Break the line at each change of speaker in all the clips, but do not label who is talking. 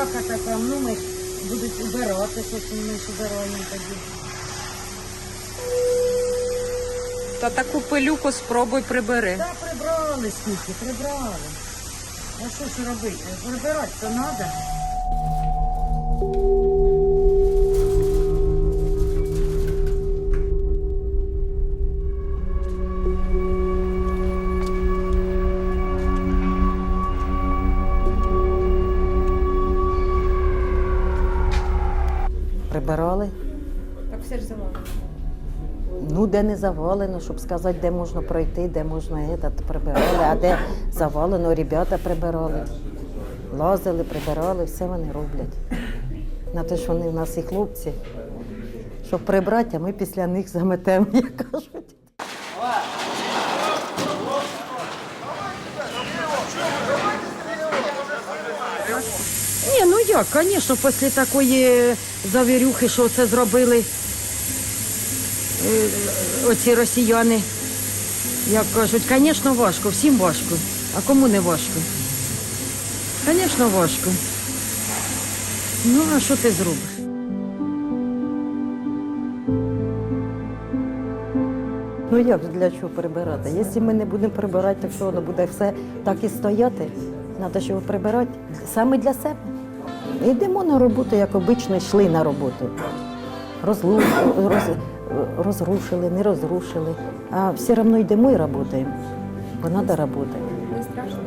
собака така, ну ми будуть убиратися, щось ми ж убираємо тоді.
Та таку пилюку спробуй прибери.
Та прибрали скільки, прибрали. А що ж робити? Прибирати то треба.
Прибирали.
Так все ж завалено.
Ну, де не завалено, щоб сказати, де можна пройти, де можна это, то прибирали, а де завалено, ребята прибирали. Лазили, прибирали, все вони роблять. На те, що вони в нас і хлопці. Щоб прибрати, а ми після них заметемо, як кажуть.
Ні, ну як, звісно, після такої завірюхи, що це зробили е, оці росіяни, як кажуть, звісно, важко, всім важко. А кому не важко? Звісно, важко. Ну, а що ти зробиш?
Ну як для чого прибирати? Якщо ми не будемо прибирати, так що воно буде все так і стояти. Треба що прибирати саме для себе. Йдемо на роботу, як обично йшли на роботу. Розлу... Роз... Розрушили, не розрушили. А все одно йдемо і працюємо. Бо треба працювати.
Не страшно?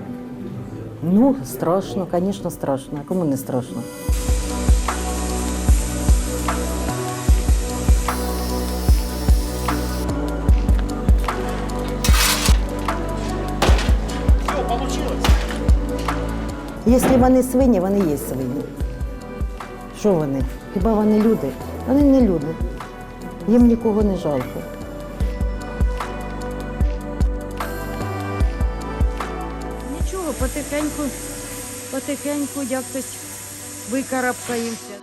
Ну, страшно, звісно, страшно. А кому не страшно? Якщо вони свині, вони є свині. Що вони? Хіба вони люди? Вони не люди. Їм нікого не жалко.
Нічого, потихеньку, потихеньку якось викарабкаємося.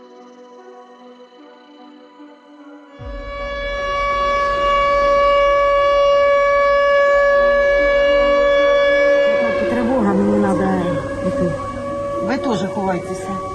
Тривога, мені треба йти. Ви теж ховайтеся.